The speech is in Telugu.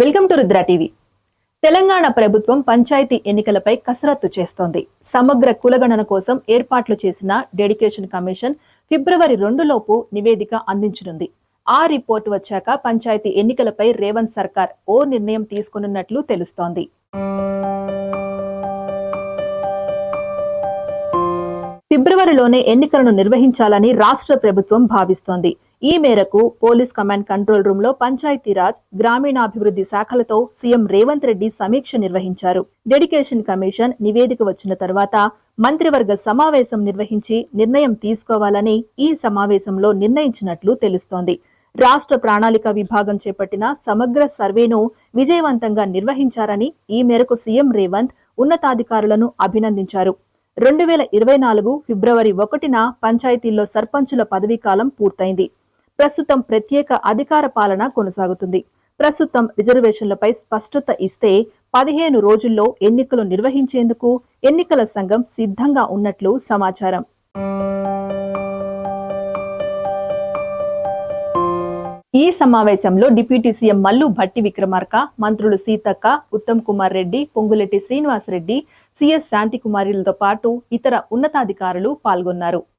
Welcome to Rudra TV. Telangana ప్రభుత్వం పంచాయతీ ఎన్నికలపై కసరత్తు చేస్తోంది. సమగ్ర కులగణన కోసం ఏర్పాట్లు చేసిన డెడికేషన్ కమిషన్ ఫిబ్రవరి రెండులోపు నివేదిక అందించనుంది. ఆ రిపోర్టు వచ్చాక పంచాయతీ ఎన్నికలపై రేవంత్ సర్కార్ ఓ నిర్ణయం తీసుకున్నట్లు తెలుస్తోంది. ఫిబ్రవరిలోనే ఎన్నికలను నిర్వహించాలని రాష్ట్ర ప్రభుత్వం భావిస్తోంది. ఈ మేరకు పోలీస్ కమాండ్ కంట్రోల్ రూమ్లో పంచాయతీరాజ్ గ్రామీణాభివృద్ధి శాఖలతో సీఎం రేవంత్ రెడ్డి సమీక్ష నిర్వహించారు. డెడికేషన్ కమిషన్ నివేదిక వచ్చిన తర్వాత మంత్రివర్గ సమావేశం నిర్వహించి నిర్ణయం తీసుకోవాలని ఈ సమావేశంలో నిర్ణయించినట్లు తెలుస్తోంది. రాష్ట్ర ప్రణాళిక విభాగం చేపట్టిన సమగ్ర సర్వేను విజయవంతంగా నిర్వహించారని ఈ మేరకు సీఎం రేవంత్ ఉన్నతాధికారులను అభినందించారు. రెండు వేల ఇరవై నాలుగు ఫిబ్రవరి ఒకటిన పంచాయతీల్లో సర్పంచుల పదవీకాలం పూర్తయింది. ప్రస్తుతం ప్రత్యేక అధికార పాలన కొనసాగుతుంది. ప్రస్తుతం రిజర్వేషన్లపై స్పష్టత ఇస్తే పదిహేను రోజుల్లో ఎన్నికలు నిర్వహించేందుకు ఎన్నికల సంఘం సిద్ధంగా ఉన్నట్లు సమాచారం. ఈ సమావేశంలో డిప్యూటీ సీఎం మల్లు భట్టి విక్రమార్క మంత్రులు సీతక్క ఉత్తమ్ కుమార్ రెడ్డి పొంగులెట్టి శ్రీనివాస్ రెడ్డి సిఎస్ శాంతికుమారిలతో పాటు ఇతర ఉన్నతాధికారులు పాల్గొన్నారు.